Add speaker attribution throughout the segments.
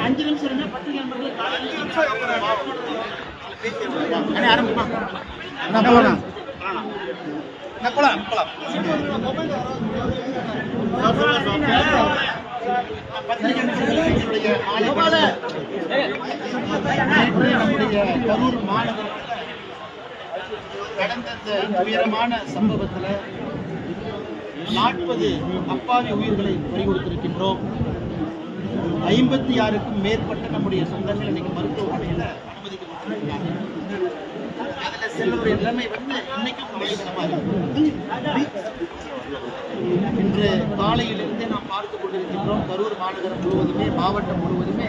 Speaker 1: அஞ்சு நிமிஷம் இருந்தா பத்திரிகை நண்பர்களுக்கு அண்ணே, ஆரம்பிப்பா
Speaker 2: போலாம்
Speaker 1: போலாம் போலாம் கடந்த இந்த துயரமான சம்பவத்துல நாற்பது அப்பாவி உயிர்களை பறி கொடுத்திருக்கின்றோம். ஐம்பத்தி ஆறுக்கும் மேற்பட்ட நம்முடைய சொந்தங்கள் இன்னைக்கு மருத்துவமனையில் அனுமதிக்கப்பட்டிருக்கிறாங்க. அதில் சிலருடைய நிலைமை வந்து இன்னைக்கும் கவலைக்கிடமா இன்று காலையிலிருந்தே நாம் பார்த்து கொண்டிருக்கின்றோம். கரூர் மாநகரம் முழுவதுமே மாவட்டம் முழுவதுமே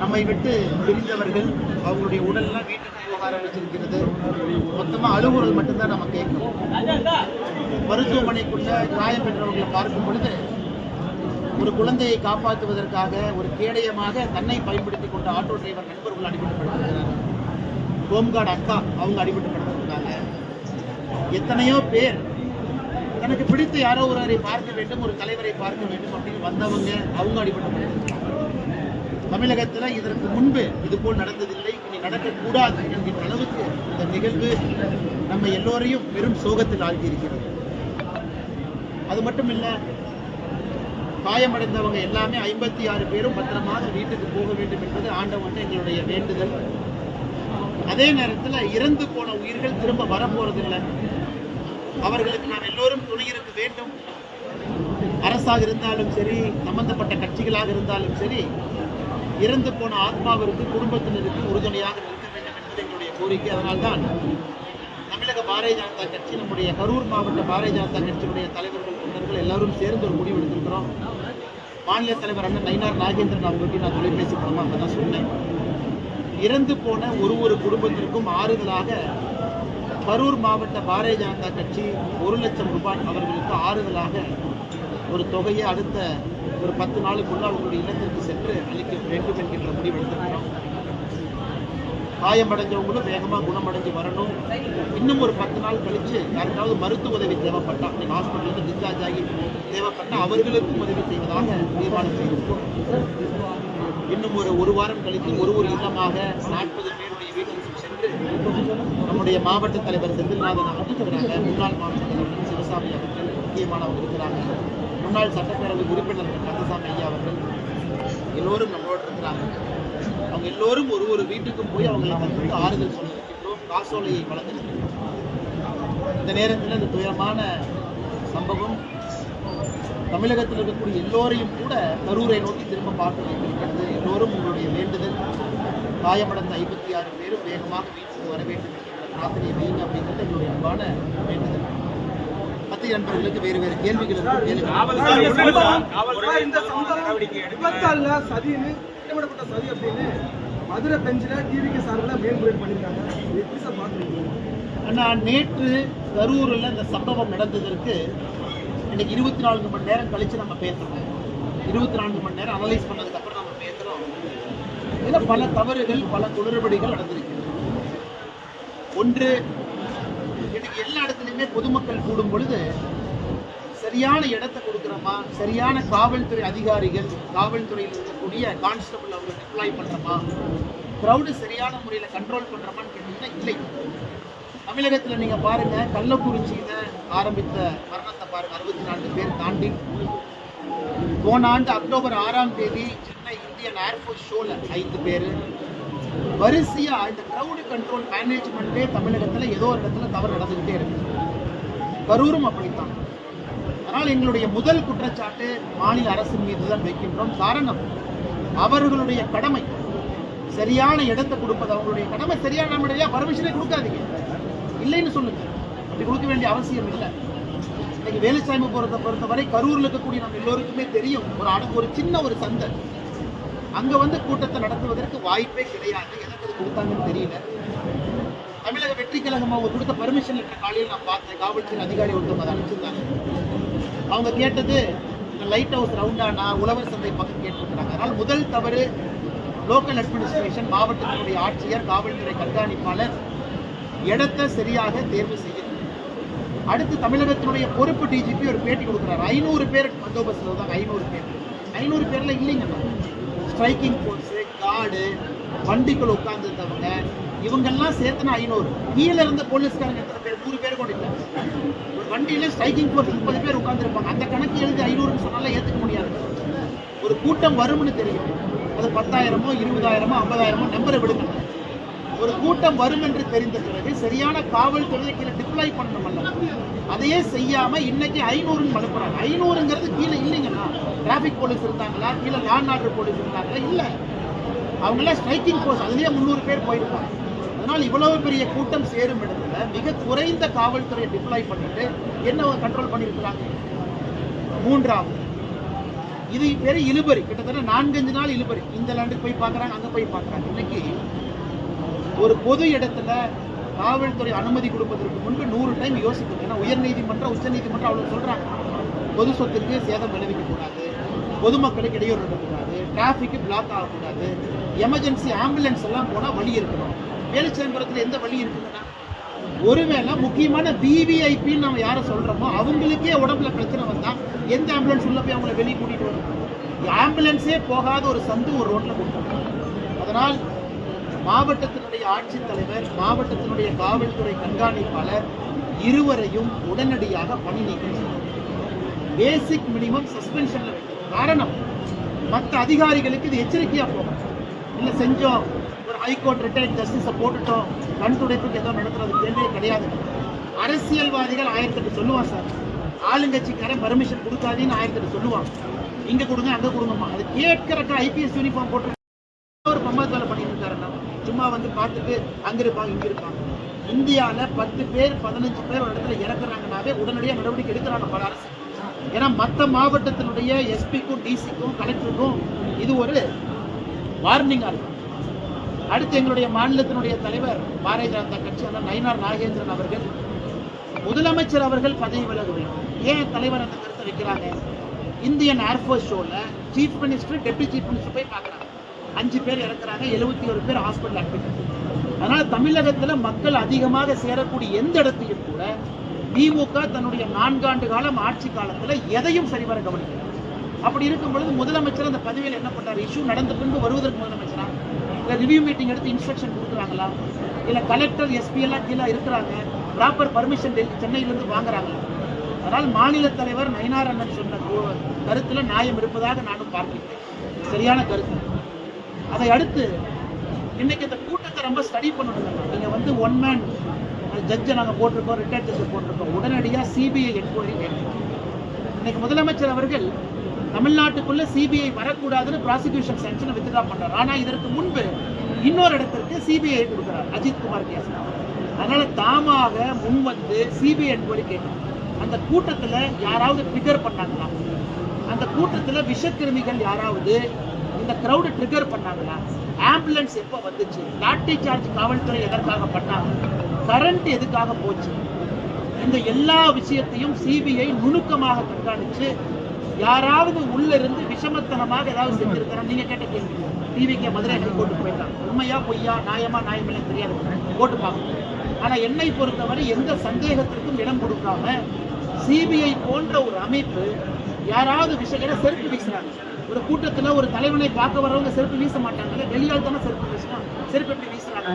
Speaker 1: நம்மை விட்டு பிரிந்தவர்கள் அவங்களுடைய உடல்லாம் வீட்டுக்கு போக ஆரம்பிச்சிருக்கிறது மொத்தமா அழுகுறது மட்டும்தான் நம்ம கேட்கணும். மருத்துவமனைக்குள்ள காயம் பெற்றவர்களை பார்க்கும் பொழுது ஒரு குழந்தையை காப்பாற்றுவதற்காக ஒரு கேடயமாக தன்னை பயன்படுத்தி கொண்ட ஆட்டோ டிரைவர் நண்பர்கள் அடிபட்டுப்படுத்திருக்கிறார் ஹோம்கார்டு அக்கா அவங்க அடிபட்டுப்படுத்திருக்காங்க எத்தனையோ பேர் தனக்கு பிடித்த யாரோ ஒருவரை பார்க்க வேண்டும் ஒரு தலைவரை பார்க்க வேண்டும் அப்படின்னு வந்தவங்க அவங்க அடிபட்டுப்படுத்திருக்காங்க தமிழகத்துல இதற்கு முன்பு இது போல் நடந்ததில்லை இனி நடக்கக்கூடாது என்கின்ற அளவுக்கு இந்த நிகழ்வு நம்ம எல்லோரையும் பெரும் சோகத்தில் ஆழ்த்தியிருக்கிறது. அது மட்டும் இல்ல காயமடைந்தவங்க எல்லாமே ஐம்பத்தி ஆறு பேரும் பத்திரமாக வீட்டுக்கு போக வேண்டும் என்பது ஆண்டவன் எங்களுடைய வேண்டுதல். அதே நேரத்தில் இறந்து போன உயிர்கள் திரும்ப வரப்போறதில்லை. அவர்களுக்கு நாம் எல்லோரும் துணை இருக்க வேண்டும். அரசாக இருந்தாலும் சரி சம்பந்தப்பட்ட கட்சிகளாக இருந்தாலும் சரி இறந்து போன ஆத்மாவிற்கு குடும்பத்தினருக்கு உறுதுணையாக நிற்க வேண்டும் என்பது எங்களுடைய கோரிக்கை. அதனால்தான் தமிழக பாரதிய ஜனதா கட்சி நம்முடைய கரூர் மாவட்ட பாரதிய ஜனதா கட்சியினுடைய தலைவர்கள் தொண்டர்கள் எல்லாரும் சேர்ந்து ஒரு முடிவு எடுத்திருக்கிறோம். மாநில தலைவர் அண்ணன் நயினார் நாகேந்திரன் அவங்ககிட்ட நான் தொலைபேசி மூலமாக அப்போ தான் சொன்னேன். இறந்து போன ஒரு ஒரு குடும்பத்திற்கும் ஆறுதலாக கரூர் மாவட்ட பாரதிய ஜனதா கட்சி ஒரு லட்சம் ரூபாய் அவர்களுக்கு ஆறுதலாக ஒரு தொகையை அடுத்த ஒரு பத்து நாளுக்குள்ள அவங்களுடைய இல்லத்திற்கு சென்று அளிக்க வேண்டும் என்கின்ற முடிவு எடுத்திருக்கிறோம். காயமடைஞ்சவங்களும் வேகமாக குணமடைஞ்சு வரணும். இன்னும் ஒரு பத்து நாள் கழிச்சு யாருக்காவது மருத்துவ உதவி தேவைப்பட்டா நீங்கள் ஹாஸ்பிட்டலுக்கு டிஸ்சார்ஜ் ஆகி தேவைப்பட்டா அவர்களுக்கும் உதவி செய்வதாக தீர்மானம் செய்திருக்கோம் இன்னும் ஒரு ஒரு வாரம் கழித்து ஒரு ஒரு இல்லமாக நாற்பது பேருடைய வீட்டுக்கு சென்று நம்முடைய மாவட்ட தலைவர் செந்தில்நாதன் அவர்கள் முன்னாள் மாவட்ட தலைவர் சிவசாமி அவர்கள் முக்கியமானவங்க இருக்கிறாங்க முன்னாள் சட்டப்பேரவை உறுப்பினர் கந்தசாமி ஐயா அவர்கள். எல்லோரும் நம்மளோட இருக்கிறாங்க. அவங்க எல்லோரும் ஒரு ஒரு வீட்டுக்கும் போய் அவங்களை வந்து ஆறுதல் சொல்லியிருக்கின்றோம். காசோலையை வழங்கியிருக்கின்றோம். இந்த நேரத்தில் இந்த துயரமான சம்பவம் தமிழகத்தில் இருக்கக்கூடிய எல்லோரையும் கூட கரூரை நோக்கி திரும்ப பார்க்க வைத்திருக்கிறது. எல்லோரும் உங்களுடைய வேண்டுதல். காயமடைந்த ஐம்பத்தி ஆறு பேரும் வேகமாக வீட்டுக்கு வர வேண்டும் என்கின்ற பிரார்த்தனையை வைங்க அப்படிங்கிறது எங்களுடைய அன்பான வேண்டுதல். மத்திய நண்பர்களுக்கு வேறு வேறு கேள்விகள்
Speaker 3: இந்த சம்பவம் விபத்தால சதின்னு திட்டமிடப்பட்ட சதி அப்படின்னு மதுரை பெஞ்சில் டிவிக்கு சார்பில் மேல்முறையீடு பண்ணியிருக்காங்க எப்படி சார் பார்க்குறீங்க
Speaker 1: அண்ணா நேற்று கரூரில் இந்த சம்பவம் நடந்ததற்கு இன்னைக்கு இருபத்தி நான்கு மணி நேரம் கழிச்சு நம்ம பேசுறோம். இருபத்தி நான்கு மணி நேரம் அனலைஸ் பண்ணதுக்கு அப்புறம் நம்ம பேசுறோம். இதுல பல தவறுகள் பல குளறுபடிகள் நடந்திருக்கிறது ஒன்று இன்னைக்கு எல்லா இடத்துலையுமே பொதுமக்கள் கூடும் பொழுது சரியான இடத்தை கொடுக்குறோமா? சரியான காவல்துறை அதிகாரிகள் காவல்துறையில் இருக்கக்கூடிய கான்ஸ்டபிள் அவங்க டிப்ளாய் பண்ணுறோமா க்ரௌடு சரியான முறையில் கண்ட்ரோல் பண்ணுறோமான்னு கேட்டீங்கன்னா இல்லை. தமிழகத்தில் நீங்கள் பாருங்க கள்ளக்குறிச்சியில் ஆரம்பித்த மரணத்தை பாருங்கள் அறுபத்தி நான்கு பேர் தாண்டி. போன ஆண்டு அக்டோபர் ஆறாம் தேதி சென்னை இந்தியன் ஏர்ஃபோர்ஸ் ஷோல ஐந்து பேர் வரிசையா இந்த கிரவுடு கண்ட்ரோல் மேனேஜ்மெண்ட்டே தமிழகத்துல ஏதோ ஒரு இடத்துல தவறு நடந்துகிட்டே இருக்கு. கரூரும் அப்படித்தான். அதனால் எங்களுடைய முதல் குற்றச்சாட்டு மாநில அரசின் மீது தான் வைக்கின்றோம். காரணம் அவர்களுடைய கடமை. சரியான இடத்தை கொடுப்பது. அவங்களுடைய கடமை சரியான முறையா பர்மிஷனே கொடுக்காதீங்க. இல்லைன்னு சொல்லுங்க. அப்படி கொடுக்க வேண்டிய அவசியம் இல்லை. இன்னைக்கு வேலுசாமி பொறுத்த பொறுத்தவரை கரூர்ல இருக்கக்கூடிய நம்ம எல்லோருக்குமே தெரியும். ஒரு அட ஒரு சின்ன ஒரு சந்தை. அங்க வந்து கூட்டத்தை நடத்துவதற்கு வாய்ப்பே கிடையாது. எனக்கு அது கொடுத்தாங்கன்னு தெரியல. தமிழக வெற்றி கழகம் அவங்க கொடுத்த பர்மிஷன் லெட்டர் காலையில் நான் பார்த்தேன். காவல்துறை அதிகாரி ஒருத்தவங்க அதை அனுப்பிச்சிருந்தாங்க. அவங்க கேட்டது இந்த லைட் ஹவுஸ் ரவுண்டானா உழவர் சந்தை பக்கம் கேட்டிருக்கிறாங்க. அதனால் முதல் தவறு லோக்கல் அட்மினிஸ்ட்ரேஷன் மாவட்டத்தினுடைய ஆட்சியர் காவல்துறை கண்காணிப்பாளர் இடத்தை சரியாக தேர்வு செய்ய அடுத்து தமிழகத்தினுடைய பொறுப்பு டிஜிபி ஒரு பேட்டி கொடுக்குறாரு. ஐநூறு பேர் பந்தோபஸ்தில் தான் ஐநூறு பேர். ஐநூறு பேர்ல இல்லைங்கண்ணா ஸ்ட்ரைக்கிங் ஃபோர்ஸு கார்டு வண்டிக்குள் உட்கார்ந்துருந்தவங்க இவங்கெல்லாம் சேர்த்துனா ஐநூறு. கீழே இருந்த போலீஸ்காரங்க எத்தனை பேர்? நூறு பேர் கூட ஒரு வண்டியில் ஸ்ட்ரைக்கிங் ஃபோர்ஸ் முப்பது பேர் உட்காந்துருப்பாங்க அந்த கணக்கு எழுதி ஐநூறுன்னு சொன்னால ஏற்றுக்க முடியாது. ஒரு கூட்டம் வரும்னு தெரியும். அது பத்தாயிரமோ இருபதாயிரமோ ஐம்பதாயிரமோ நம்பரை விடுங்க. ஒரு கூட்டம் வரும் என்று தெரிந்த பிறகு சரியான காவல்துறையை கீழே டிப்ளாய் பண்ணணும் அதையே செய்யாம இன்னைக்கு ஐநூறுன்னு மனுப்புறாங்க ஐநூறுங்கிறது கீழே டிராபிக் போலீஸ் இருந்தாங்களா? கீழே லான் ஆர்டர் போலீஸ் இருந்தாங்களா? இல்ல. அவங்களாம் ஸ்ட்ரைக்கிங் ஃபோர்ஸ் அதுலயே முந்நூறு பேர் போயிருப்பாங்க அதனால் இவ்வளவு பெரிய கூட்டம் சேரும் இடத்துல மிக குறைந்த காவல்துறையை டிப்ளாய் பண்ணிட்டு என்ன கண்ட்ரோல் பண்ணியிருக்கிறாங்க? மூன்றாவது. இது பேர் இழுபறி. கிட்டத்தட்ட நான்கஞ்சு நாள் இழுபறி. இந்த லேண்டுக்கு போய் பார்க்குறாங்க அங்கே போய் பார்க்குறாங்க. இன்னைக்கு ஒரு பொது இடத்துல காவல்துறை அனுமதி கொடுப்பதற்கு முன்பு நூறு டைம் யோசிக்கணும். ஏன்னா உயர்நீதிமன்றம் உச்சநீதிமன்றம் அவ்வளோ சொல்கிறாங்க பொது சொத்திற்கு சேதம் விளைவிக்க கூடாது பொதுமக்களுக்கு இடையூறு இருக்கக்கூடாது டிராஃபிக்கு பிளாக் ஆகக்கூடாது எமர்ஜென்சி ஆம்புலன்ஸ் எல்லாம் போனால் வழி இருக்கணும். வேலுச்சிதம்பரத்தில் எந்த வழி இருக்குதுன்னா ஒருவேளை முக்கியமான விவிஐபின்னு நம்ம யாரை சொல்கிறோமோ அவங்களுக்கே உடம்புல பிரச்சனை வந்தால் எந்த ஆம்புலன்ஸ் உள்ள போய் அவங்கள வெளியே கூட்டிகிட்டு வரும்? ஆம்புலன்ஸே போகாத ஒரு சந்து ஒரு ரோட்டில் கொடுத்துருக்காங்க அதனால் மாவட்டத்தினுடைய ஆட்சித்தலைவர் மாவட்டத்தினுடைய காவல்துறை கண்காணிப்பாளர் இருவரையும் உடனடியாக பணி நீக்கம் செய்யணும். பேசிக் மினிமம் சஸ்பென்ஷனில் வைக்கணும். காரணம் மற்ற அதிகாரிகளுக்கு இது எச்சரிக்கையாக போகும் இல்லை செஞ்சோம் ஒரு ஹைகோர்ட் ரிட்டையர்ட் ஜஸ்டிஸை போட்டுட்டோம் கண் துடைப்புக்கு ஏதோ நடத்துறது கேள்வியே கிடையாது. அரசியல்வாதிகள் ஆயிரத்தெட்டு சொல்லுவான் சார். ஆளுங்கட்சிக்காரன் பர்மிஷன் கொடுக்காதீன்னு ஆயிரத்தெட்டு சொல்லுவான் இங்கே கொடுங்க அங்கே கொடுங்கம்மா. அது கேட்கறக்க ஐபிஎஸ் யூனிஃபார்ம் போட்டு ஒரு பம்பாத் வேலை பண்ணிட்டு இருக்காருன்னா சும்மா வந்து பார்த்துட்டு அங்கே இருப்பாங்க இங்கே இருப்பாங்க. இந்தியாவில் பத்து பேர் பதினஞ்சு பேர் ஒரு இடத்துல இறக்குறாங்கனாவே உடனடியாக நடவடிக்கை எடுக்கிறாங்க பல அரசு. ஏன்னா மற்ற மாவட்டத்தினுடைய எஸ்பிக்கும் டிசிக்கும் கலெக்டருக்கும் இது ஒரு வார்னிங்காக இருக்கும் அடுத்து எங்களுடைய மாநிலத்தினுடைய தலைவர் பாரதிய ஜனதா கட்சியான நயினார் நாகேந்திரன் அவர்கள் முதலமைச்சர் அவர்கள் பதவி விலக வேண்டும் ஏன் தலைவர் அந்த கருத்தை வைக்கிறாங்க? இந்தியன் ஏர்ஃபோர்ஸ் ஷோவில் chief minister deputy chief minister போய் பார்க்குறாங்க. அஞ்சு பேர் இறக்குறாங்க எழுபத்தி ஒரு பேர் ஹாஸ்பிட்டல் அட்மிட் அதனால் தமிழகத்தில் மக்கள் அதிகமாக சேரக்கூடிய எந்த இடத்தையும் கூட திமுக தன்னுடைய நான்காண்டு காலம் ஆட்சி காலத்தில் எதையும் சரிவர கவனிக்கல. அப்படி இருக்கும் பொழுது முதலமைச்சர் அந்த பதவியில் என்ன பண்ணார்? இஷ்யூ நடந்த பின்பு வருவதற்கு முதலமைச்சரா? இல்லை ரிவ்யூ மீட்டிங் எடுத்து இன்ஸ்ட்ரக்ஷன் கொடுக்குறாங்களா? இல்லை கலெக்டர் எஸ்பி எல்லாம் கீழே இருக்கிறாங்க. ப்ராப்பர் பர்மிஷன் சென்னையில இருந்து வாங்குறாங்களா? அதனால் மாநில தலைவர் நயினார் அண்ணன் சொன்ன கருத்தில் நியாயம் இருப்பதாக நானும் பார்க்கிறேன் சரியான கருத்து. அதை அடுத்து இன்னைக்கு இந்த கூட்டத்தை ரொம்ப ஸ்டடி பண்ணணும் நீங்கள் வந்து ஒன் மேன் ஜட்ஜை நாங்கள் போட்டிருக்கோம் ரிட்டையர் ஜட்ஜை போட்டிருக்கோம். உடனடியாக சிபிஐ என்கொயரி கேட்கணும் இன்னைக்கு முதலமைச்சர் அவர்கள் தமிழ்நாட்டுக்குள்ள சிபிஐ வரக்கூடாதுன்னு ப்ராசிக்யூஷன் சென்ஷனை வித்ட்ரா பண்றாரு. ஆனால் இதற்கு முன்பு இன்னொரு இடத்திற்கு சிபிஐ கொடுக்குறார் அஜித் குமார் கேஸ் அதனால தாமாக முன் வந்து சிபிஐ என்கொயரி கேட்டார் அந்த கூட்டத்தில் யாராவது ட்ரிகர் பண்ணாங்களா? அந்த கூட்டத்தில் விஷக்கிருமிகள் யாராவது இந்த க்ரௌடை ட்ரிகர் பண்ணாங்களா? ஆம்புலன்ஸ் எப்போ வந்துச்சு? லாட்டி சார்ஜ் காவல்துறை எதற்காக பண்ணாங்க? கரண்ட் எதுக்காக போச்சு? இந்த எல்லா விஷயத்தையும் சிபிஐ நுணுக்கமாக கண்காணிச்சு யாராவது உள்ள இருந்து விஷமத்தனமாக ஏதாவது செஞ்சிருக்கிறோம் நீங்க கேட்ட கேள்வி. டிவிக்கு மதுரை ஹைகோர்ட்டு போயிட்டாங்க. உண்மையா பொய்யா நியாயமா நியாயமில்லை தெரியாது. போட்டு பார்க்கணும். ஆனா என்னை பொறுத்தவரை எந்த சந்தேகத்திற்கும் இடம் கொடுக்காம சிபிஐ போன்ற ஒரு அமைப்பு யாராவது விஷயம் செருப்பு வீசுறாங்க. ஒரு கூட்டத்துல ஒரு தலைவனை பார்க்க வரவங்க செருப்பு வீச மாட்டாங்கல்ல? வெளியால் தானே செருப்பு வீசுவான் செருப்பு எப்படி வீசுறாங்க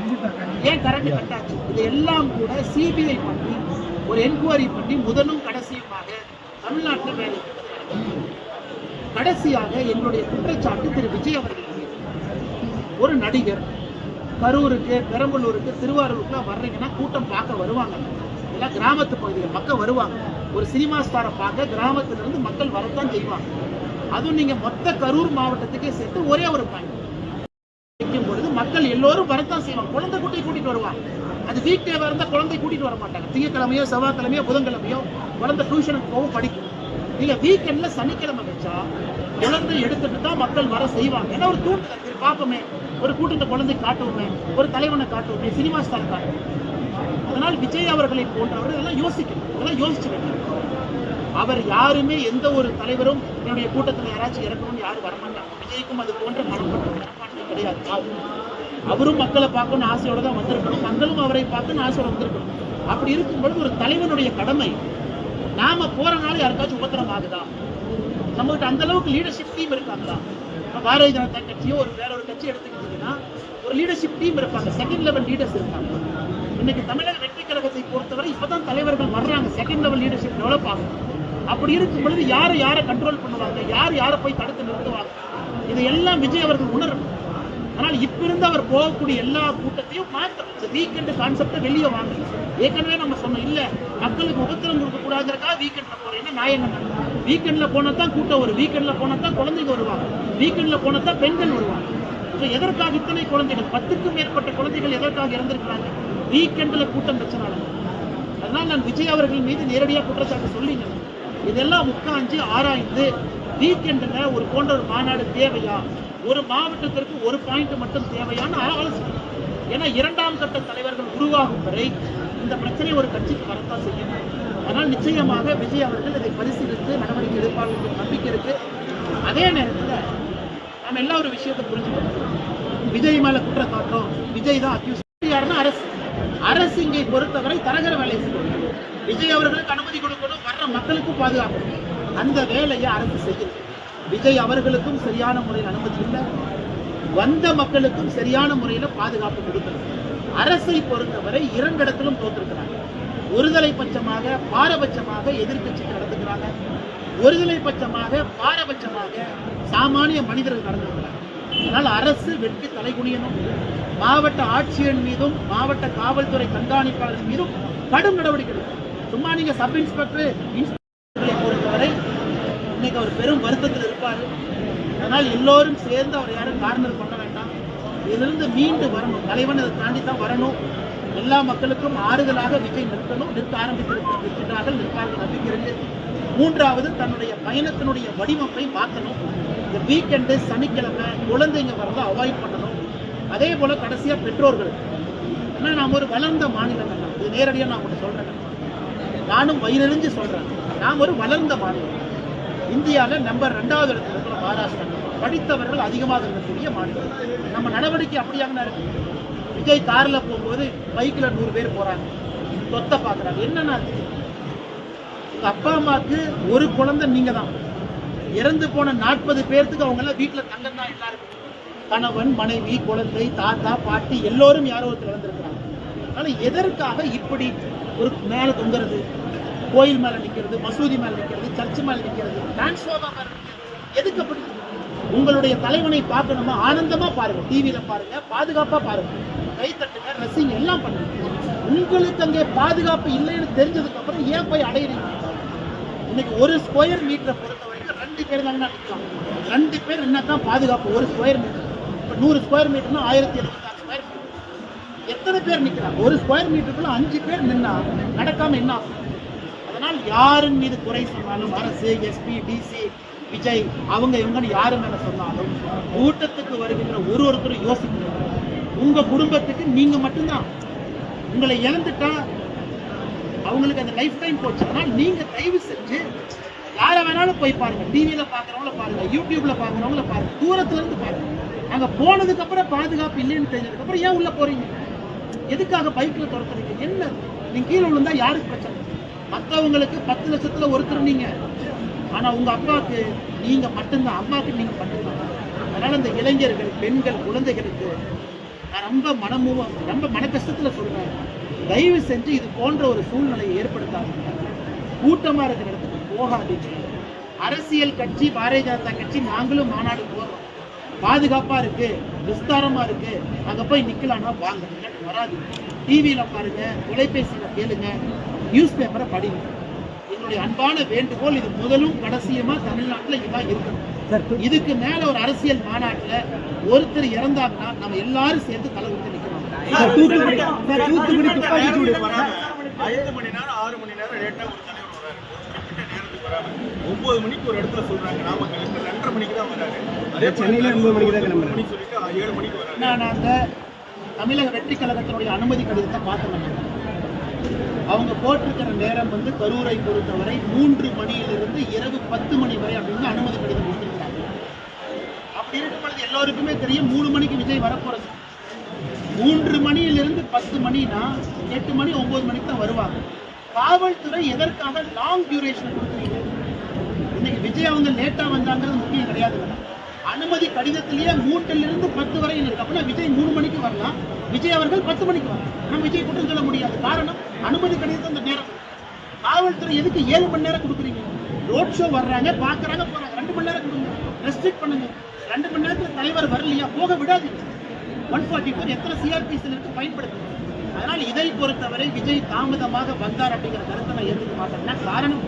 Speaker 1: ஏன் கரண்ட் கட் ஆச்சு? இது எல்லாம் கூட சிபிஐ பண்ணி ஒரு என்கொயரி பண்ணி முதலும் கடைசியுமாக தமிழ்நாட்டில் வேலை கடைசியாக எங்களுடைய குற்றச்சாட்டு திரு விஜய் அவர்கள். ஒரு நடிகர் கரூருக்கு பெரம்பலூருக்கு திருவாரூருக்குலாம் வர்றீங்கன்னா கூட்டம் பார்க்க வருவாங்க. எல்லாம் கிராமத்து பகுதிகள் மக்கள் வருவாங்க. ஒரு சினிமா ஸ்டாரை பார்க்க கிராமத்துல இருந்து மக்கள் வரத்தான் செய்வாங்க. அதுவும் நீங்க மொத்த கரூர் மாவட்டத்துக்கே சேர்த்து ஒரே ஒரு பாயிண்ட் வைக்கும் பொழுது மக்கள் எல்லோரும் வரத்தான் செய்வாங்க. குழந்தை குட்டியை கூட்டிட்டு வருவாங்க. அது வீக் டேவா இருந்தா குழந்தை கூட்டிட்டு வர மாட்டாங்க. திங்கக்கிழமையோ செவ்வாய்க்கிழமையோ புதன்கிழமையோ குழந்தை டியூஷனுக்கு போகும் படிக்கும். நீங்க வீக்கெண்ட்ல சனிக்கிழமை வச்சா குழந்தை எடுத்துட்டு தான் மக்கள் வர செய்வாங்க. ஏன்னா ஒரு தூண்டுதல். பார்ப்போமே ஒரு கூட்டத்தை குழந்தை காட்டுவோமே. ஒரு தலைவனை காட்டுவோமே. சினிமா ஸ்டார் காட்டுவோம். அதனால் விஜய் அவர்களை போன்றவர்கள் இதெல்லாம் யோசிக்கணும். இதெல்லாம் யோசிச்சு வைக்கணும். அவர் யாருமே எந்த ஒரு தலைவரும் என்னுடைய கூட்டத்தில் யாராச்சும் இறக்கணும்னு யாரும் வரமாட்டாங்க. விஜய்க்கும் அது போன்ற மனப்பட்ட மனப்பான்மை கிடையாது. அவரும் மக்களை பார்க்கணும்னு ஆசையோட தான் வந்திருக்கணும். மக்களும் அவரை பார்க்கணும்னு ஆசையோட வந்திருக்கணும். அப்படி இருக்கும் பொழுது ஒரு தலைவனுடைய கடமை நாம போறனால யாருக்காச்சும் உபத்திரம் ஆகுதா? நம்மகிட்ட அந்த அளவுக்கு லீடர்ஷிப் டீம் இருக்காங்களா? பாரதிய ஜனதா கட்சியோ ஒரு வேற ஒரு கட்சி எடுத்துக்கிட்டீங்கன்னா ஒரு லீடர்ஷிப் டீம் இருப்பாங்க. செகண்ட் லெவல் லீடர்ஸ் இருப்பாங்க. இன்னைக்கு தமிழக வெற்றி கழகத்தை பொறுத்தவரை இப்பதான் தலைவர்கள் வர்றாங்க. செகண்ட் லெவல் லீடர்ஷிப் டெவலப் ஆகும் அப்படி இருக்கும் பொழுது யாரை யாரை கண்ட்ரோல் பண்ணுவாங்க? யார் யாரை போய் தடுத்து நிறுத்துவாங்க? இதையெல்லாம் விஜய் அவர்கள் உணரும். ஆனால் இப்ப இருந்து அவர் போகக்கூடிய எல்லா கூட்டத்தையும் மாற்றணும் இந்த வீக்கெண்ட் கான்செப்டை வெளியே வாங்க. ஏற்கனவே நம்ம சொன்னோம் இல்ல மக்களுக்கு உபத்திரம் கொடுக்க கூடாதுக்காக வீக்கெண்ட்ல என்ன நியாயம் வீக்கெண்ட்ல போனா தான் கூட்டம் வரும். வீக்கெண்ட்ல போனா தான் குழந்தைங்க வருவாங்க. வீக்கெண்ட்ல போனா தான் பெண்கள் வருவாங்க. So, எதற்காக இத்தனை குழந்தைகள்? பத்துக்கும் மேற்பட்ட குழந்தைகள் எதற்காக இறந்திருக்கிறாங்க? வீக்கெண்ட்ல கூட்டம் வச்சனால அதனால நான் விஜய் அவர்கள் மீது நேரடியாக குற்றச்சாட்டு சொல்லிங்க இதெல்லாம் உட்காந்து ஆராய்ந்து வீக்கெண்டில் ஒரு போன்ற ஒரு மாநாடு தேவையா? ஒரு மாவட்டத்திற்கு ஒரு பாயிண்ட் மட்டும் தேவையான்னு ஆலோசனை ஏன்னா இரண்டாம் கட்ட தலைவர்கள் உருவாகும் வரை இந்த பிரச்சனை ஒரு கட்சிக்கு வரத்தான் செய்யும். ஆனால் நிச்சயமாக விஜய் அவர்கள் இதை பரிசீலித்து நடவடிக்கை எடுப்பார்கள் என்ற நம்பிக்கை இருக்கு. அதே நேரத்தில் நம்ம எல்லா ஒரு விஷயத்தை புரிஞ்சுக்கணும். விஜய் மேல குற்றம் காட்டுறோம் விஜய் தான் அக்யூஸ் யாருன்னா அரசு. அரசு இங்கே பொறுத்தவரை தரகர வேலை செய்யணும் விஜய் அவர்களுக்கு அனுமதி கொடுக்கணும் வர்ற மக்களுக்கும் பாதுகாக்கணும். அந்த வேலையை அரசு செய்யுது விஜய் அவர்களுக்கும் சரியான முறையில் அனுமதி இல்லை. வந்த மக்களுக்கும் சரியான முறையில் பாதுகாப்பு கொடுக்கணும் அரசை பொறுத்தவரை இரண்டு இடத்திலும் தோற்றிருக்கிறாங்க ஒருதலை பட்சமாக பாரபட்சமாக எதிர்க்கட்சி நடந்துக்கிறாங்க ஒருதலை பட்சமாக பாரபட்சமாக சாமானிய மனிதர்கள் நடந்துக்கிறாங்க அதனால் அரசு வெற்றி தலைகுனியணும் மாவட்ட ஆட்சியர் மீதும் மாவட்ட காவல்துறை கண்காணிப்பாளர் மீதும் கடும் நடவடிக்கை எடுக்கணும். சும்மா நீங்க சப் இன்ஸ்பெக்டர் இன்ஸ்பெக்டரை பொறுத்தவரை இன்னைக்கு அவர் பெரும் வருத்தத்தில் இருப்பார். அதனால் எல்லோரும் சேர்ந்து அவர் யாரும் கார்னர் பண்ண வேண்டாம். இதிலிருந்து மீண்டு வரணும். தலைவன் அதை தாண்டி தான் வரணும். எல்லா மக்களுக்கும் ஆறுதலாக விஜய் நிற்கணும். நிற்க ஆரம்பித்திருக்கிறார்கள் நிற்பார்கள் நம்பிக்கை மூன்றாவது தன்னுடைய பயணத்தினுடைய வடிவமைப்பை மாற்றணும். இந்த வீக்கெண்டு சனிக்கிழமை குழந்தைங்க வரதை அவாய்ட் பண்ணணும். அதே போல கடைசியா பெற்றோர்கள். ஏன்னா நாம் ஒரு வளர்ந்த மாநிலம் இது நேரடியாக நான் உங்களுக்கு சொல்றேன். நானும் வயிறெறிஞ்சு சொல்றேன். நாம் ஒரு வளர்ந்த மாநிலம். இந்தியாவில் நம்பர் ரெண்டாவது இடத்துல இருக்கிற மகாராஷ்டிரா. படித்தவர்கள் அதிகமாக இருக்கக்கூடிய மாநிலம். நம்ம நடவடிக்கை அப்படியாக இருக்கு. விஜய் கார்ல போகும்போது பைக்ல நூறு பேர் போறாங்க. தொத்த பாக்குறாங்க. என்னன்னா அது? அப்பா அம்மாவுக்கு ஒரு குழந்தை நீங்கள் தான் இறந்து போன நாற்பது பேர்த்துக்கு அவங்கெல்லாம் வீட்டில் வீட்டுல தங்கம் தான் எல்லாருக்கும். கணவன் மனைவி குழந்தை தாத்தா பாட்டி எல்லோரும் யாரோ ஒருத்தர் இறந்திருக்கிறாங்க அதனால எதற்காக இப்படி ஒரு மேலே தொங்குறது? கோயில் மேலே நிற்கிறது மசூதி மேலே நிற்கிறது சர்ச் மேலே நிற்கிறது டிரான்ஸ்ஃபார்மா மேல எதுக்கு அப்படி? உங்களுடைய தலைவனை பார்க்கணுமா ஆனந்தமா பாருங்க. டிவியில பாருங்க பாதுகாப்பா பாருங்க. கை தட்டுங்க ரசிங்க எல்லாம் பண்ணுங்க. உங்களுக்கு அங்கே பாதுகாப்பு இல்லைன்னு தெரிஞ்சதுக்கு அப்புறம் ஏன் போய் அடையிறீங்க? இன்னைக்கு ஒரு ஸ்கொயர் மீட்டரை பொறுத்த வரைக்கும் ரெண்டு பேர் தாங்க நிற்கலாம் ரெண்டு பேர் என்ன தான் பாதுகாப்பு? ஒரு ஸ்கொயர் மீட்டர் இப்போ நூறு ஸ்கொயர் மீட்டர்னா ஆயிரத்தி எழுபத்தாறு எத்தனை பேர் நிற்கிறாங்க ஒரு ஸ்கொயர் மீட்டருக்குள்ள அஞ்சு பேர் நின்னா நடக்காம என்ன ஆகும்? அதனால் யாரின் மீது குறை சொன்னாலும் அரசு எஸ்பி டிசி விஜய் அவங்க இவங்கன்னு யாரு மேல சொன்னாலும் கூட்டத்துக்கு வருகின்ற ஒரு ஒருத்தரும் யோசிக்கணும் உங்க குடும்பத்துக்கு நீங்க மட்டும்தான். உங்களை இழந்துட்டா அவங்களுக்கு அந்த லைஃப் டைம் போச்சு. அதனால் நீங்க தயவு செஞ்சு யாரை வேணாலும் போய் பாருங்க. டிவியில பாக்குறவங்கள பாருங்க. யூடியூப்ல பாக்குறவங்கள பாருங்க. தூரத்துல இருந்து பாருங்க. அங்க போனதுக்கு அப்புறம் பாதுகாப்பு இல்லைன்னு தெரிஞ்சதுக்கு அப்புறம் ஏன் உள்ள போறீங்க? எதுக்காக பைக்கில் துரத்துறீங்க? என்ன? நீங்க கீழே விழுந்தா யாருக்கு பிரச்சனை? மத்தவங்களுக்கு பத்து லட்சத்துல ஒருத்தர் நீங்க. ஆனா உங்க அப்பாவுக்கு நீங்க மட்டும்தான். அம்மாவுக்கு நீங்க மட்டும்தான். அதனால் இந்த இளைஞர்கள் பெண்கள் குழந்தைகளுக்கு நான் ரொம்ப மனமுவ ரொம்ப மன கஷ்டத்துல சொல்கிறேன் தயவு செஞ்சு இது போன்ற ஒரு சூழ்நிலையை ஏற்படுத்தாதீங்க. கூட்டமா இருக்கிற இடத்துக்கு போகாதீங்க. அரசியல் கட்சி பாரதிய ஜனதா கட்சி நாங்களும் மாநாடு போகிறோம் பாதுகாப்பா இருக்கு விஸ்தாரமா இருக்கு. அங்க போய் நிக்கலாம்னா வாங்க. வராது. டிவியில பாருங்க தொலைபேசியில கேளுங்க நியூஸ் பேப்பரை படிங்க. என்னுடைய அன்பான வேண்டுகோள் இது முதலும் கடைசியுமா தமிழ்நாட்டுல இதான் இருக்கணும். இதுக்கு மேல ஒரு அரசியல் மாநாட்டுல ஒருத்தர் இறந்தாங்கன்னா நம்ம எல்லாரும் சேர்ந்து தலை விட்டு நிக்கிறோம்
Speaker 2: ஐந்து மணி நேரம் ஆறு மணி நேரம் லேட்டா ஒரு தலைவர் வராரு. குறிப்பிட்ட நேரத்துக்கு வராரு ஒன்பது மணிக்கு ஒரு இடத்துல சொல்றாங்க. நாமக்கல் ரெண்டரை மணிக்கு தான் வராரு. அதே
Speaker 3: சென்னையில ஒன்பது மணிக்கு தான் கிளம்புறாரு.
Speaker 2: மணி சொல்லிட்டு ஏழு மணிக்கு வராரு.
Speaker 1: நான் அந்த தமிழக வெற்றி கழகத்தினுடைய அனுமதி கடிதத்தை பார்த்தேன். அவங்க போட்டிருக்கிற நேரம் வந்து கரூரை பொறுத்தவரை மூன்று மணியிலிருந்து இரவு பத்து மணி வரை அப்படின்னு அனுமதி கடிதம் கொடுத்திருக்காங்க. அப்படி இருக்கும் பொழுது எல்லோருக்குமே தெரியும் மூணு மணிக்கு விஜய் வரப்போறது மூன்று மணியிலிருந்து பத்து மணினா எட்டு மணி ஒன்பது மணிக்கு தான் வருவாங்க. காவல்துறை எதற்காக லாங் டியூரேஷன் கொடுக்குறீங்க? விஜய் அவங்க லேட்டா வந்தாங்கிறது முக்கியம் கிடையாது அனுமதி கடிதத்திலேயே மூன்றுல இருந்து பத்து வரை இருக்கு அப்படின்னா விஜய் மூணு மணிக்கு வரலாம். விஜய் அவர்கள் பத்து மணிக்கு வரலாம். நம்ம விஜய் குற்றம் சொல்ல முடியாது. காரணம் அனுமதி கடிதத்தை அந்த நேரம். காவல்துறை எதுக்கு ஏழு மணி நேரம் கொடுக்குறீங்க? ரோட் ஷோ வர்றாங்க பாக்குறாங்க போறாங்க. ரெண்டு மணி நேரம் கொடுங்க. ரெஸ்ட்ரிக்ட் பண்ணுங்க. ரெண்டு மணி நேரத்துல தலைவர் வரலையா? போக விடாதீங்க. ஒன் ஃபார்ட்டி ஃபோர் எத்தனை சிஆர்பிசியில் இருக்கு பயன்படுத்துங்க. அதனால் இதை பொறுத்தவரை விஜய் தாமதமாக வந்தார் அப்படிங்கிற கருத்தை நான் ஏற்றுக்க மாட்டேன்னா காரணம்?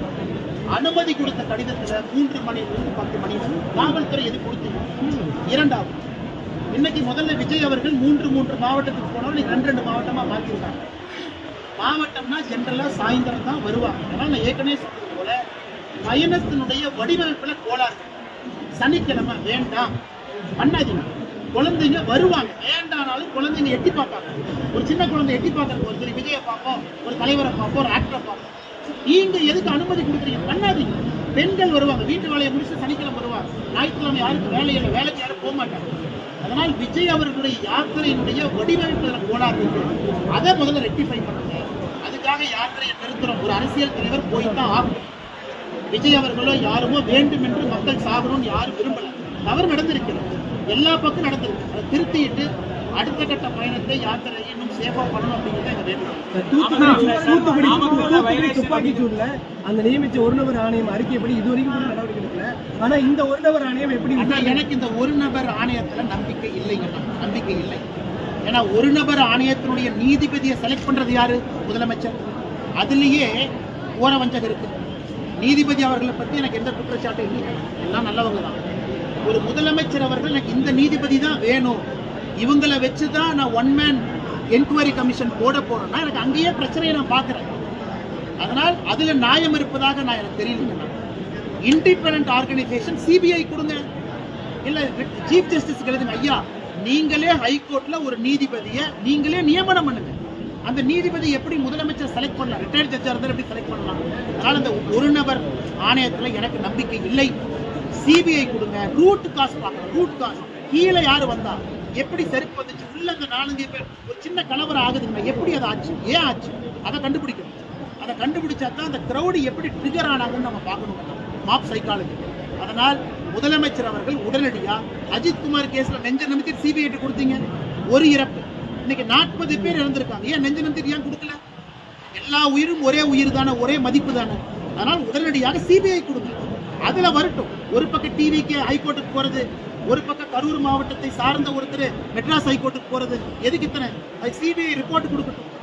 Speaker 1: அனுமதி கொடுத்த கடிதத்துல மூன்று மணியிலிருந்து பத்து மணி வரை காவல்துறை எது கொடுத்தீங்க இரண்டாவது இன்னைக்கு முதல்ல விஜய் அவர்கள் மூன்று மூன்று மாவட்டத்துக்கு போனவர் ரெண்டு ரெண்டு மாவட்டமா மாத்திருக்காங்க. மாவட்டம்னா ஜென்ரலா சாயந்தரம் தான் வருவாங்க. அதனால நான் ஏற்கனவே சொன்னது போல பயணத்தினுடைய வடிவமைப்புல கோளாறு. சனிக்கிழமை வேண்டாம். பண்ணாதீங்க குழந்தைங்க வருவாங்க. வேண்டானாலும் குழந்தைங்க எட்டி பார்ப்பாங்க. ஒரு சின்ன குழந்தை எட்டி பார்க்கறது ஒரு சரி விஜயை பார்ப்போம் ஒரு தலைவரை பார்ப்போம் ஒரு ஆக்டரை பார்ப்போம். நீங்க எதுக்கு அனுமதி கொடுக்குறீங்க? பண்ணாதீங்க. பெண்கள் வருவாங்க. வீட்டு வேலையை முடிச்சு சனிக்கிழமை வருவாங்க. ஞாயிற்றுக்கிழமை யாருக்கு வேலை இல்லை. வேலைக்கு யாரும் போக மாட்டாங்க. அதனால் விஜய் அவர்களுடைய யாத்திரையினுடைய வடிவமைப்பு கோளாறு இருக்கு. அதை முதல்ல ரெக்டிஃபை பண்ணுங்க. அதுக்காக யாத்திரையை நிறுத்துறோம். ஒரு அரசியல் தலைவர் போய் தான் ஆகணும். விஜய் அவர்களோ யாருமோ வேண்டும் என்று மக்கள் சாகணும்னு யாரும் விரும்பல. தவறு நடந்திருக்கிறது. எல்லா பக்கம் நடந்திருக்கு. அதை திருத்திட்டு அடுத்த கட்ட பயணத்தை யாத்திரை சேஃபா பண்ணணும் அப்படிங்கிறத எங்க
Speaker 3: தூத்துக்குடி தூத்துக்குடி துப்பாக்கி சூடுல அந்த நியமிச்ச ஒரு நபர் ஆணையம் அறிக்கைப்படி இது வரைக்கும் கூட நடவடிக்கை எடுக்கல. ஆனா இந்த ஒரு நபர் ஆணையம் எப்படி
Speaker 1: எனக்கு இந்த ஒரு நபர் ஆணையத்துல நம்பிக்கை இல்லைங்க நம்பிக்கை இல்லை. ஏன்னா ஒரு நபர் ஆணையத்தினுடைய நீதிபதியை செலக்ட் பண்றது யாரு? முதலமைச்சர். அதுலயே ஓர வஞ்சகம் இருக்கு. நீதிபதி அவர்களை பத்தி எனக்கு எந்த குற்றச்சாட்டும் இல்லை. எல்லாம் நல்லவங்க தான். ஒரு முதலமைச்சர் அவர்கள் எனக்கு இந்த நீதிபதி தான் வேணும். இவங்களை வச்சு தான் நான் ஒன் மேன் என்கொயரி கமிஷன் போட போறேன்னா எனக்கு அங்கேயே பிரச்சனையை நான் பார்க்குறேன். அதனால் அதில் நியாயம் இருப்பதாக நான் எனக்கு தெரியலங்க இண்டிபெண்ட் ஆர்கனைசேஷன் சிபிஐ கொடுங்க. இல்லை சீஃப் ஜஸ்டிஸ் எழுதுங்க ஐயா நீங்களே ஹைகோர்ட்ல ஒரு நீதிபதியை நீங்களே நியமனம் பண்ணுங்க. அந்த நீதிபதி எப்படி முதலமைச்சர் செலக்ட் பண்ணலாம்? ரிட்டையர்ட் ஜட்ஜாக இருந்தால் எப்படி செலக்ட் பண்ணலாம்? அதனால் அந்த ஒரு நபர் ஆணையத்தில் எனக்கு நம்பிக்கை இல்லை. சிபிஐ கொடுங்க. ரூட் காஸ் பார்க்கணும். ரூட் காஸ் கீழே யார் வந்தா? எப்படி செருப்பு வந்துச்சு? உள்ள அந்த நாலஞ்சு பேர் ஒரு சின்ன கலவரம் ஆகுதுங்க எப்படி அது ஆச்சு? ஏன் ஆச்சு? அதை கண்டுபிடிக்கணும். அதை கண்டுபிடிச்சா தான் அந்த கிரௌடு எப்படி ட்ரிகர் ஆனாங்கன்னு நம்ம பார்க்கணும். மாப் சைக்காலஜி அதனால் முதலமைச்சர் அவர்கள் உடனடியாக அஜித் குமார் நெஞ்ச நிமித்தி சிபிஐ கொடுத்தீங்க. ஒரு இறப்பு. இன்னைக்கு நாற்பது பேர் இறந்திருக்காங்க. ஏன் நெஞ்ச நிமித்தி ஏன் கொடுக்கல? எல்லா உயிரும் ஒரே உயிர் தானே ஒரே மதிப்பு தானே. அதனால் உடனடியாக சிபிஐ கொடுங்க. அதில் வரட்டும். ஒரு பக்கம் டிவிக்கு ஹைகோர்ட்டுக்கு போகிறது ஒரு பக்கம் கரூர் மாவட்டத்தை சார்ந்த ஒருத்தர் மெட்ராஸ் ஹைகோர்ட்டுக்கு போறது எதுக்கு இத்தனை? அது சிபிஐ ரிப்போர்ட் கொடுக்கட்டும்.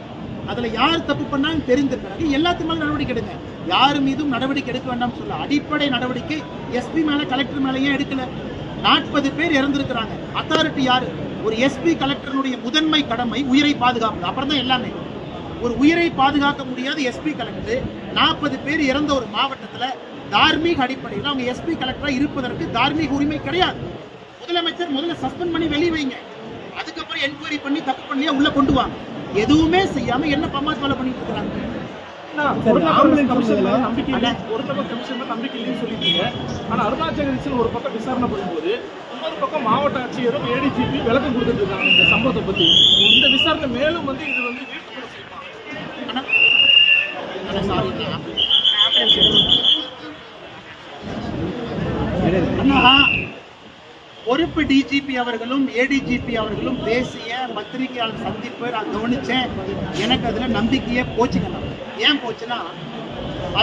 Speaker 1: அதுல யார் தப்பு பண்ணாலும் தெரிந்த எல்லாத்து மேல நடவடிக்கை எடுங்க. யார் மீதும் நடவடிக்கை எடுக்க வேண்டாம் சொல்ல. அடிப்படை நடவடிக்கை எஸ்பி மேல கலெக்டர் மேலேயே எடுக்கல? நாற்பது பேர் இறந்திருக்கிறாங்க. அத்தாரிட்டி யாரு? ஒரு எஸ்பி கலெக்டருடைய முதன்மை கடமை உயிரை பாதுகாப்பு அப்புறம் தான் எல்லாமே. ஒரு உயிரை பாதுகாக்க முடியாத எஸ்பி கலெக்டர் நாற்பது பேர் இறந்த ஒரு மாவட்டத்தில் தார்மீக அடிப்படையில் அவங்க எஸ்பி கலெக்டராக இருப்பதற்கு தார்மீக உரிமை கிடையாது. முதலமைச்சர் முதல்ல சஸ்பெண்ட் பண்ணி வெளியே வைங்க. அதுக்கப்புறம் என்கொயரி பண்ணி தப்பு பண்ணியா உள்ள கொண்டு வாங்க எதுவுமே செய்யாம என்ன பம்மாஸ் வேலை பண்ணிட்டு இருக்காங்க?
Speaker 4: ஒரு
Speaker 3: ஆம்புலன்ஸ்
Speaker 4: கமிஷன்ல நம்பிக்கை இல்லைன்னு சொல்லிட்டீங்க. ஆனா அருணாச்சல ஒரு பக்கம் விசாரணை பண்ணும்போது இன்னொரு பக்கம் மாவட்ட ஆட்சியரும் ஏடிஜிபி விளக்கம் கொடுத்துட்டு இருக்காங்க இந்த சம்பவத்தை பத்தி. இந்த விசாரணை மேலும் வந்து இது வந்து நீட்டுப்பட செய்யுமா
Speaker 1: அண்ணா, அண்ணா, sorry. அண்ணா, பொறுப்பு டிஜிபி அவர்களும் ஏடிஜிபி அவர்களும் பேசிய பத்திரிகையாளர் சந்திப்பு நான் கவனிச்சேன். எனக்கு அதில் நம்பிக்கையே போச்சுங்க ஏன் போச்சுன்னா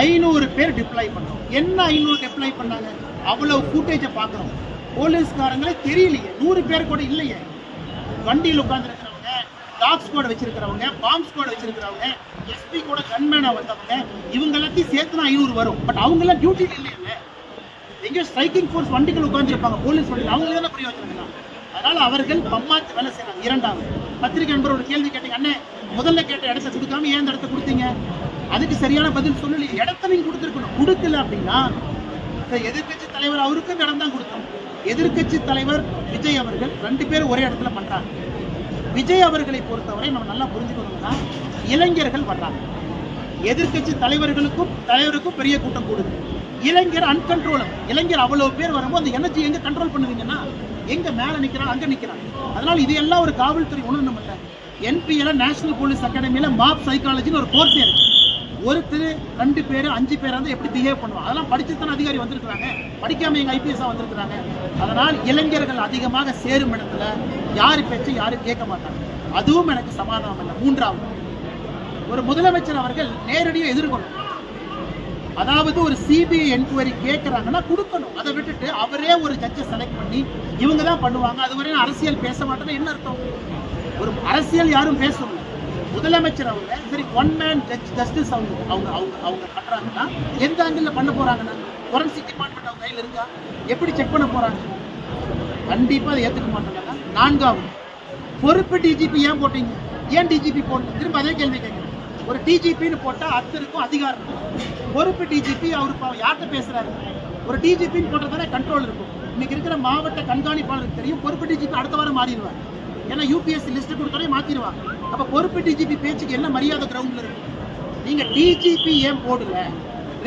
Speaker 1: ஐநூறு பேர் டிப்ளாய் பண்ணோம். என்ன ஐநூறு டிப்ளாய் பண்ணாங்க? அவ்வளவு ஃபுட்டேஜை பார்க்குறோம். போலீஸ்காரங்களே தெரியலையே. நூறு பேர் கூட இல்லையே. வண்டியில் உட்காந்துருக்கிறவங்க டாக் ஸ்குவாட் வச்சிருக்கிறவங்க பாம்ப் ஸ்குவாட் வச்சிருக்கிறவங்க எஸ்பி கூட கன்மேனாக வந்தவங்க இவங்க எல்லாத்தையும் சேர்த்துனா ஐநூறு வரும். பட் அவங்கெல்லாம் டியூட்டியில் இல்லையே. எங்கேயோ ஸ்ட்ரைக்கிங் ஃபோர்ஸ் வண்டிகள் உட்காந்துருப்பாங்க போலீஸ் வண்டிகள் அவங்களுக்கு தானே பிரயோஜனம் அதனால அவர்கள் பம்மாச்சு வேலை செய்கிறாங்க இரண்டாவது பத்திரிகை நண்பர் ஒரு கேள்வி கேட்டீங்க. அண்ணே முதல்ல கேட்ட இடத்த கொடுக்காம ஏன் இந்த இடத்த கொடுத்தீங்க? அதுக்கு சரியான பதில் சொல்லலையே. இடத்த நீங்க கொடுத்துருக்கணும். கொடுக்கல அப்படின்னா எதிர்கட்சி தலைவர் அவருக்கும் இடம் தான் கொடுத்தோம். எதிர்க்கட்சி தலைவர் விஜய் அவர்கள் ரெண்டு பேரும் ஒரே இடத்துல பண்றாங்க. விஜய் அவர்களை பொறுத்தவரை நம்ம நல்லா புரிஞ்சுக்கணும்னா இளைஞர்கள் வர்றாங்க. எதிர்க்கட்சி தலைவர்களுக்கும் தலைவருக்கும் பெரிய கூட்டம் கூடுது. இளைஞர் அன்கண்ட்ரோலபிள் இளைஞர் அவ்வளவு பேர் வரும்போது அந்த எனர்ஜி எங்க கண்ட்ரோல் பண்ணுவீங்கன்னா எங்க மேல நிக்கிறான் அங்க நிக்கிறான் அதனால இது எல்லாம் ஒரு காவல்துறை உணரணும் இல்ல. என்பிஎல நேஷனல் போலீஸ் அகாடமியில மாப் சைக்காலஜின்னு ஒரு கோர்ஸ் இருக்கு. ஒருத்தர் ரெண்டு பேர் அஞ்சு பேர் வந்து எப்படி பிஹேவ் பண்ணுவோம் அதெல்லாம் படிச்சு தானே அதிகாரி வந்திருக்கிறாங்க. படிக்காம எங்க ஐபிஎஸ்ஆ வந்திருக்கிறாங்க. அதனால் இளைஞர்கள் அதிகமாக சேரும் இடத்துல யாரு பேச்சு யாரும் கேட்க மாட்டாங்க. அதுவும் எனக்கு சமாதானம் இல்லை. மூன்றாவது ஒரு முதலமைச்சர் அவர்கள் நேரடியாக எதிர்கொள்ளணும் அதாவது ஒரு சிபிஐ என்கொயரி கேட்கறாங்கன்னா கொடுக்கணும். அதை விட்டுட்டு அவரே ஒரு ஜட்ஜை செலக்ட் பண்ணி இவங்க தான் பண்ணுவாங்க. அதுவரை அரசியல் பேச மாட்டேன்னா என்ன அர்த்தம்? ஒரு அரசியல் யாரும் பேசணும். முதலமைச்சர் அவங்க சரி ஒன் மேன் ஜட்ஜ் ஜஸ்டிஸ் அவங்க அவங்க அவங்க அவங்க பண்ணுறாங்கன்னா எந்த ஆங்கிள் பண்ண போறாங்கன்னா? ஃபொரன்சிக் டிபார்ட்மெண்ட் அவங்க கையில் இருக்கா? எப்படி செக் பண்ண போறாங்க? கண்டிப்பாக அதை ஏற்றுக்க மாட்டாங்க. நான்காவது பொறுப்பு டிஜிபி ஏன் போட்டீங்க? ஏன் டிஜிபி போடல? திரும்ப அதே கேள்வி கேட்குறேன். ஒரு டிஜிபின்னு போட்டால் அத்தருக்கும் அதிகாரம் இருக்கும். பொறுப்பு டிஜிபி அவர் இப்போ யார்கிட்ட பேசுகிறாரு ஒரு டிஜிபின்னு போட்டதானே கண்ட்ரோல் இருக்கும். இன்னைக்கு இருக்கிற மாவட்ட கண்காணிப்பாளருக்கு தெரியும் பொறுப்பு டிஜிபி அடுத்த வாரம் மாறிடுவார். ஏன்னா யூபிஎஸ்சி லிஸ்ட் கொடுத்தோடனே மாற்றிடுவாங்க அப்போ பொறுப்பு டிஜிபி பேச்சுக்கு என்ன மரியாதை கிரவுண்டில் இருக்கு? நீங்கள் டிஜிபி ஏன் போடல?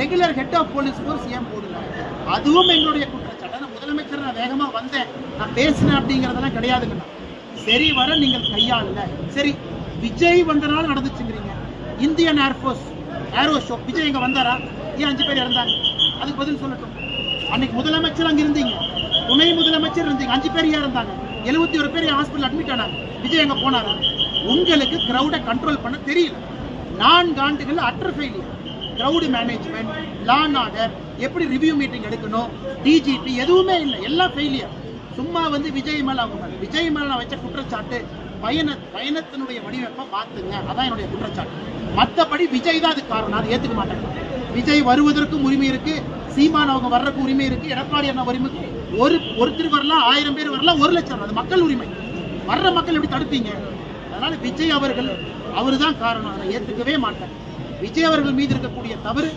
Speaker 1: Regular head of police force ஏன் போடல? அதுவும் எங்களுடைய குற்றச்சாட்டு. நான் முதலமைச்சர் நான் வேகமாக வந்தேன். நான் பேசினேன் அப்படிங்கிறதெல்லாம் கிடையாதுங்கண்ணா. சரி வர நீங்கள் கையாளல சரி விஜய் வந்தனால நடந்துச்சுங்கிறீங்க. Indian air force aero show Vijay இங்கே வந்தாரா? ஏன் அஞ்சு பேர் இறந்தாங்க? அதுக்கு பதில் சொல்லட்டும். அன்னைக்கு முதலமைச்சர் அங்கே இருந்தீங்க. துணை முதலமைச்சர் இருந்தீங்க. அஞ்சு பேர் ஏன் இருந்தாங்க எழுபத்தி ஒரு பேர் ஹாஸ்பிட்டல் அட்மிட் ஆனாங்க? விஜய் எங்கே போனாரா? உங்களுக்கு கிரௌடை கண்ட்ரோல் பண்ண தெரியல. நான்கு ஆண்டுகள் utter failure crowd management law and order எப்படி ரிவ்யூ மீட்டிங் எடுக்கணும்? டிஜிபி எதுவுமே இல்லை. எல்லாம் ஃபெயிலியர் சும்மா வந்து விஜய் மேல அவங்க விஜய் மேல நான் வச்ச குற்றச்சாட்டு பயண பயணத்தினுடைய வடிவமைப்பை பார்த்துங்க. அதான் என்னுடைய குற்றச்சாட்டு. மத்தபடி விஜய் தான் அதுக்கு காரணம். நான் அதை ஏத்துக்க மாட்டேன். விஜய் வருவதற்கும் உரிமை இருக்கு. சீமான் அவங்க வர்றதுக்கு உரிமை இருக்கு. எடப்பாடி அண்ணா உரிமை இருக்கு. ஒரு ஒருத்தர் வரலாம் ஆயிரம் பேர் வரலாம் ஒரு லட்சம் அது மக்கள் உரிமை. வர்ற மக்கள் எப்படி தடுப்பீங்க? அதனால விஜய் அவர்கள் அவர்தான் காரணம். அதை ஏத்துக்கவே மாட்டேன். விஜய் அவர்கள் மீது இருக்கக்கூடிய தவறு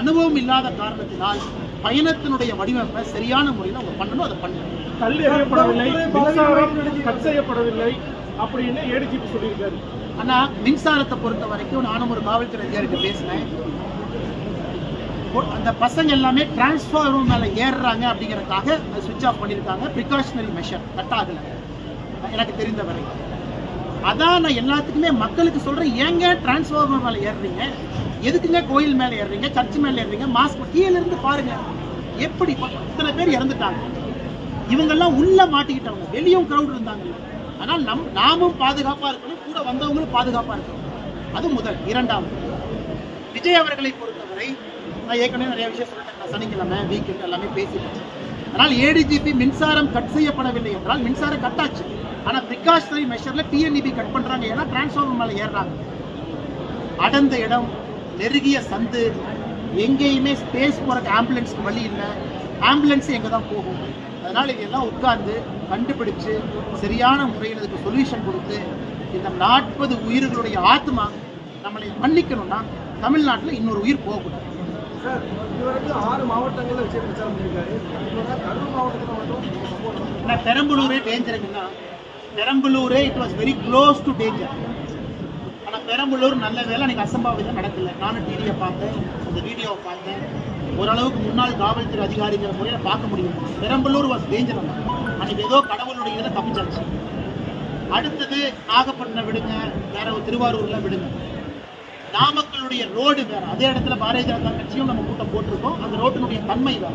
Speaker 1: அனுபவம் இல்லாத காரணத்தினால் பயணத்தினுடைய வடிவமைப்பை சரியான முறையில் அவங்க பண்ணணும் அதை பண்ணணும்
Speaker 4: கல் எறியப்படவில்லை கட் செய்யப்படவில்லை. அப்படின்னு ஏடிஜிபி சொல்லியிருக்காரு.
Speaker 1: ஆனா மின்சாரத்தை பொறுத்த வரைக்கும் நானும் ஒரு காவல்துறை அதிகாரிகிட்ட பேசினேன் அந்த பசங்க எல்லாமே டிரான்ஸ்ஃபார்மர் மேல ஏறுறாங்க அப்படிங்கறதுக்காக அதை சுவிட்ச் ஆஃப் பண்ணியிருக்காங்க. ப்ரிகாஷனரி மெஷர் கட் ஆகல எனக்கு தெரிந்த வரை அதான் நான் எல்லாத்துக்குமே மக்களுக்கு சொல்றேன் ஏங்க டிரான்ஸ்ஃபார்மர் மேல ஏறுறீங்க? எதுக்குங்க கோயில் மேல ஏறுறீங்க? சர்ச் மேல ஏறுறீங்க? மாஸ்க் கீழே இருந்து பாருங்க. எப்படி இத்தனை பேர் இறந்துட்டாங்க. இவங்கெல்லாம் உள்ள மாட்டிக்கிட்டவங்க. வெளியும் கிரௌட் இருந்தாங்கல்ல. ஆனால் நம் நாமும் பாதுகாப்பாக இருக்கணும் கூட வந்தவங்களும் பாதுகாப்பாக இருக்கணும். அது முதல் இரண்டாவது விஜய் அவர்களை பொறுத்தவரை நான் ஏற்கனவே நிறைய விஷயம் சொல்லிட்டேன் சனிக்கிழமை வீக்கெண்ட் எல்லாமே பேசிட்டேன். ஆனால் ஏடிஜிபி மின்சாரம் கட் செய்யப்படவில்லை என்றால் மின்சாரம் கட் ஆச்சு. ஆனால் பிரிகாஷனரி மெஷரில் டிஎன்இபி கட் பண்ணுறாங்க ஏன்னா டிரான்ஸ்ஃபார்மர் மேலே ஏறுறாங்க. அடர்ந்த இடம் நெருங்கிய சந்து எங்கேயுமே ஸ்பேஸ் போறதுக்கு ஆம்புலன்ஸ்க்கு வழி இல்லை. ஆம்புலன்ஸ் எங்க தான் போகும். அதனால இதெல்லாம் உட்கார்ந்து கண்டுபிடிச்சு சரியான முறையில் இதுக்கு சொல்யூஷன் கொடுத்து இந்த நாற்பது உயிர்களுடைய ஆத்மா நம்மளை மன்னிக்கணும்னா தமிழ்நாட்டில் இன்னொரு உயிர் போகக்கூடாது.
Speaker 3: சார் இதுவரைக்கும் ஆறு மாவட்டங்கள்ல விஜய் பிரச்சாரம் பண்ணியிருக்காரு. கரூர் மாவட்டத்தில் மட்டும்.
Speaker 1: ஆனால் பெரம்பலூரே டேஞ்சருக்குன்னா பெரம்பலூரே it was very close to danger ஆனால் பெரம்பலூர் நல்ல வேலை எனக்கு அசம்பாவிதம் நடக்கல. நானும் டிவியை பார்த்தேன் அந்த வீடியோவை பார்த்தேன். ஓரளவுக்கு முன்னாள் காவல்துறை அதிகாரிங்கிற முறையில் பார்க்க முடியும். பெரம்பலூர் வாஸ் டேஞ்சர் அன்னைக்கு ஏதோ கடவுளுடைய இதில் தப்பிச்சாச்சு. அடுத்தது நாகப்பட்டினம் விடுங்க வேற ஒரு திருவாரூர்ல விடுங்க. நாமக்கலுடைய ரோடு வேற அதே இடத்துல பாரதிய ஜனதா கட்சியும் நம்ம கூட்டம் போட்டிருக்கோம். அந்த ரோட்டினுடைய தன்மை வேற.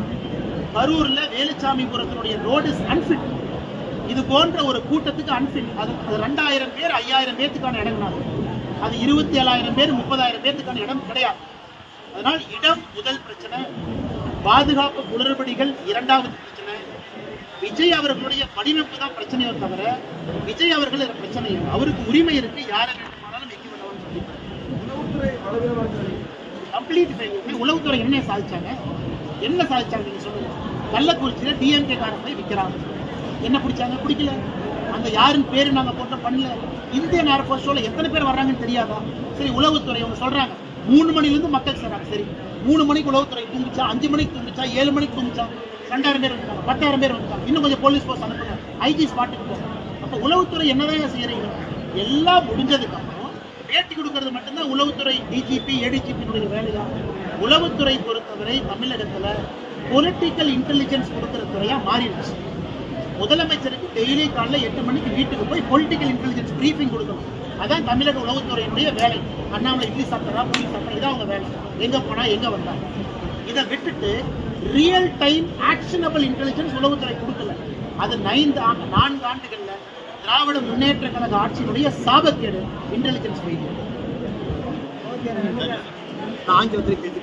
Speaker 1: கரூர்ல வேலுச்சாமிபுரத்தினுடைய ரோடு அன்ஃபிட் இது போன்ற ஒரு கூட்டத்துக்கு அன்ஃபிட் அது அது ரெண்டாயிரம் பேர் ஐயாயிரம் பேர்த்துக்கான இடம்னா அது இருபத்தி ஏழாயிரம் பேர் முப்பதாயிரம் பேர்த்துக்கான இடம் கிடையாது. அதனால் இடம் முதல் பிரச்சனை பாதுகாப்பு குளறுபடிகள் இரண்டாவது பிரச்சனை. விஜய் அவர்களுடைய வடிவமைப்பு தான் பிரச்சனையோ தவிர விஜய் அவர்கள் பிரச்சனை அவருக்கு உரிமை இருக்கு யாரை வேண்டுமானாலும்
Speaker 3: உளவுத்துறை பலவீனமாக இருக்கிறது
Speaker 1: கம்ப்ளீட் உளவுத்துறை என்ன சாதிச்சாங்க? என்ன சாதிச்சாங்க நீங்க சொல்லுங்க. கள்ளக்குறிச்சியில டிஎம்கே காரன் போய் விற்கிறாங்க என்ன பிடிச்சாங்க? பிடிக்கல. அந்த யாருன்னு பேரு நாங்க போட்டோம் பண்ணல. இந்தியன் ஏர்ஃபோர்ஸ் ஷோல எத்தனை பேர் வர்றாங்கன்னு தெரியாதா? சரி உளவுத்துறை அவங்க சொல்றாங்க. மூணு மணிலேருந்து மக்கள் சேர்றாங்க சரி மூணு மணிக்கு உளவுத்துறை தூங்குச்சா அஞ்சு மணிக்கு தூங்குச்சா ஏழு மணிக்கு தூங்குச்சா ரெண்டாயிரம் பேர் வந்துட்டாங்க பத்தாயிரம் பேர் வந்துட்டாங்க. இன்னும் கொஞ்சம் போலீஸ் போர்ஸ் அனுப்புங்க. ஐஜி ஸ்பாட்டுக்கு போங்க. அப்போ உளவுத்துறை என்னதான் செய்கிறீங்க எல்லாம் முடிஞ்சதுக்கு அப்புறம் பேட்டி கொடுக்கறது மட்டும்தான் உளவுத்துறை டிஜிபி ஏடிஜிபியினுடைய தான் உளவுத்துறை பொறுத்தவரை தமிழகத்தில் பொலிட்டிக்கல் இன்டெலிஜென்ஸ் கொடுக்குற துறையாக மாறிடுச்சு. முதலமைச்சருக்கு டெய்லி காலையில் எட்டு மணிக்கு வீட்டுக்கு போய் பொலிட்டிக்கல் இன்டெலிஜென்ஸ் ப்ரீஃபிங் கொடுக்கணும். அதான் தமிழக உளவுத்துறையினுடைய வேலை. அண்ணாமலை இட்லி சாப்பிட்டா புளி சாப்பிட்டா இதான் அவங்க வேலை. எங்க போனா எங்க வந்தாங்க இதை விட்டுட்டு ரியல் டைம் ஆக்ஷனபிள் இன்டெலிஜென்ஸ் உளவுத்துறை கொடுக்கல. அது ஐந்து ஆண்டு நான்கு ஆண்டுகள்ல திராவிட முன்னேற்ற கழக ஆட்சியினுடைய சாபக்கேடு இன்டெலிஜென்ஸ் ஃபெயிலியர் ஆங்கிலத்தில் பேசிட்டு